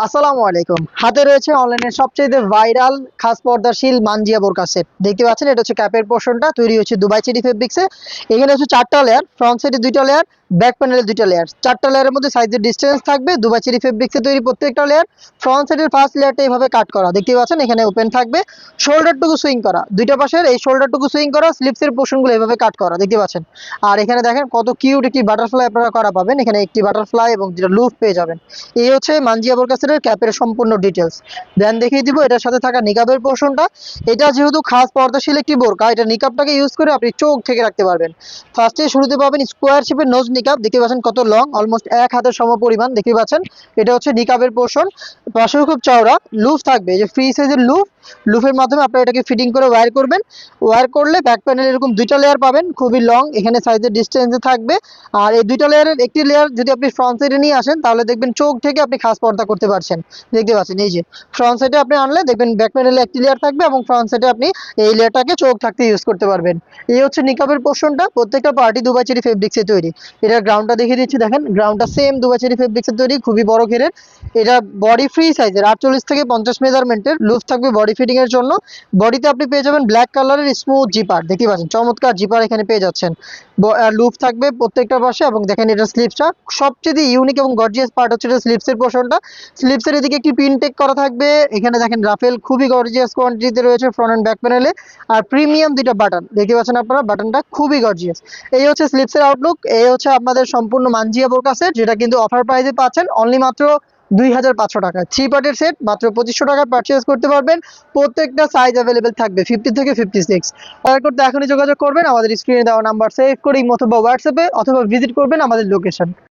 আসসালামু আলাইকুম। হাতে রয়েছে অনলাইনের সবচেয়ে ভাইরাল খাস পর্দাশীল মানজিয়া বোরকা সেট দেখতে পাচ্ছেন, এটা হচ্ছে ক্যাপের পোর্শনটা তৈরি হচ্ছে দুবাই চেরি ফেব্রিক্সে এখানে হচ্ছে চারটা লেয়ার ফ্রন্ট সাইডে দুইটা লেয়ার ব্যাক প্যানেলে দুইটা লেয়ার চারটা লেয়ারের মধ্যে সাইজের ডিস্টেন্স থাকবে, দুবাই চেরি ফেব্রিক্সে তৈরি প্রত্যেকটা লেয়ার ফ্রন্ট সাইডের ফার্স্ট লেয়ারটা এইভাবে কাট করা। দেখতে পাচ্ছেন, এখানে ওপেন থাকবে। শোল্ডারটুকু সুইং করা। দুইটা পাশের এই শোল্ডারটুকু সুইং করা স্লিপসের পোর্শনগুলো এভাবে কাট করা। দেখতে পাচ্ছেন? আর এখানে দেখেন, কত কিউট একটি বাটারফ্লাই আপনারা করা পাবেন। এখানে একটি বাটারফ্লাই এবং যেটা লুফ পেয়ে যাবেন। এই হচ্ছে মানজিয়া বোরকাসের ক্যাপের সম্পূর্ণ ডিটেলস দেন দেখিয়ে দিব এটার সাথে থাকা নিকাবের পোর্শনটা এটা যেহেতু খাস পর্দাশীল একটি বোরকা, এটা নিকাবটাকে ইউজ করে আপনি চোখ থেকে রাখতে পারবেন। ফার্স্টে শুরুতে পাবেন স্কোয়ার শেপের নোজ নিকাব দেখতে পাচ্ছেন কত লং অলমোস্ট এক হাতের সম পরিমাণ দেখতে পাচ্ছেন? এটা হচ্ছে নিকাবের পোর্শন পাশেও খুব চওড়া লুফ থাকবে যে ফ্রি সাইজের লুফ লুফের মাধ্যমে আপনারা এটাকে ফিটিং করে ওয়্যার করবেন। ওয়্যার করলে ব্যাক প্যানেল এরকম দুইটা লেয়ার পাবেন, খুবই লং এখানে সাইজের ডিস্টেন্সে থাকবে। আর এই দুইটা লেয়ারের একটি লেয়ার যদি আপনি ফ্রন্ট সাইডে নিয়ে আসেন, তাহলে দেখবেন চোখ থেকে আপনি খাস পর্দা করতে পারছেন। দেখতে পাচ্ছেন, এই যে ফ্রন্ট সাইডে আপনি আনলে দেখবেন ব্যাক প্যানেলে একটি লেয়ার থাকবে এবং ফ্রন্ট সাইডে আপনি এই লেয়ারটাকে চোখ থাকতে ইউজ করতে পারবেন। এই হচ্ছে নিকাবের পোর্শনটা প্রত্যেকটা পার্টি দুবাই চেরি ফেব্রিক্সে তৈরি। এটার গ্রাউন্ডটা দেখিয়ে দিচ্ছি, দেখেন। গ্রাউন্ডটা সেম দুবাই চেরি ফেব্রিক্সের তৈরি, খুবই বড় ঘেরের। এটা বডি ফ্রি সাইজের আটচল্লিশ থেকে পঞ্চাশ মেজারমেন্টের লুফ থাকবে বডি ফিটিং এর জন্য বডিতে আপনি পেয়ে যাবেন ব্ল্যাক কালারের স্মুথ জিপার দেখতে পাচ্ছেন, চমৎকার জিপার এখানে পেয়ে যাচ্ছেন। লুপ থাকবে প্রত্যেকটা পাশে এবং দেখেন এটা স্লিপসটা সবচেয়ে ইউনিক এবং গর্জিয়াস পার্ট হচ্ছে এটা স্লিপসের পোর্শনটা স্লিপসের এদিকে একটি পিন টেক করা থাকবে। এখানে দেখেন রাফেল খুবই গর্জিয়াস কোয়ান্টিটিতে রয়েছে ফ্রন্ট অ্যান্ড ব্যাক প্যানেলে আর প্রিমিয়াম দুইটা বাটন দেখতে পাচ্ছেন আপনারা বাটনটা খুবই গর্জিয়াস এই হচ্ছে স্লিপসের আউটলুক এই হচ্ছে আপনাদের সম্পূর্ণ মানজিয়া সেট যেটা কিন্তু অফার প্রাইসে পাচ্ছেন। অনলি মাত্র দুই হাজার পাঁচশো টাকা। থ্রি পার্টের সেট মাত্র পঁচিশশো টাকা পারচেস করতে পারবেন। প্রত্যেকটা সাইজ অ্যাভেলেবেল থাকবে ফিফটি থেকে ফিফটি সিক্স অর্ডার করতে এখনই যোগাযোগ করবেন, আমাদের স্ক্রিনে দেওয়া নাম্বার সেভ করে অথবা হোয়াটসঅ্যাপে অথবা ভিজিট করবেন আমাদের লোকেশন